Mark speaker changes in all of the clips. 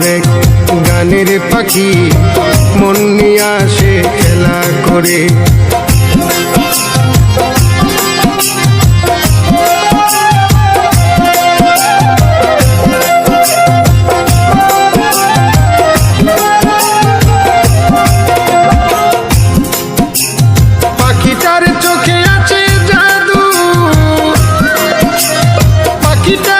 Speaker 1: সুন্দরে গানের পাখি মন নিয়ে আসে খেলা করে। পাখিটার চোখে আছে জাদু। পাখিটার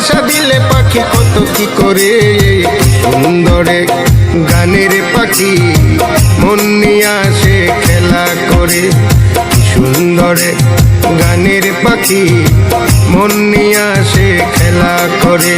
Speaker 1: ভালোবাসা দিলে পাখি কত কি করে? সুন্দরে গানের পাখি মন নিয়ে আসে খেলা করে। সুন্দরে গানের পাখি মন নিয়ে আসে খেলা করে।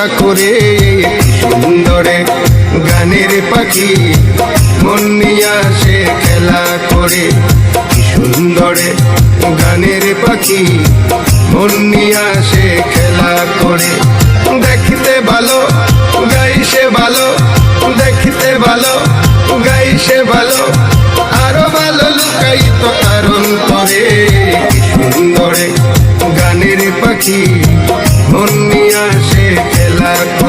Speaker 1: চিন্তা করে সুন্দরে গানের পাখি, মন নিয়ে আসে খেলা করে। সুন্দরে গানের পাখি, মন নিয়ে আসে খেলা করে। দেখতে ভালো গাইছে ভালো, দেখতে ভালো গাইছে ভালো, আরও ভালো লুকাই তো কারণ করে। সুন্দরে গানের পাখি, মন নিয়ে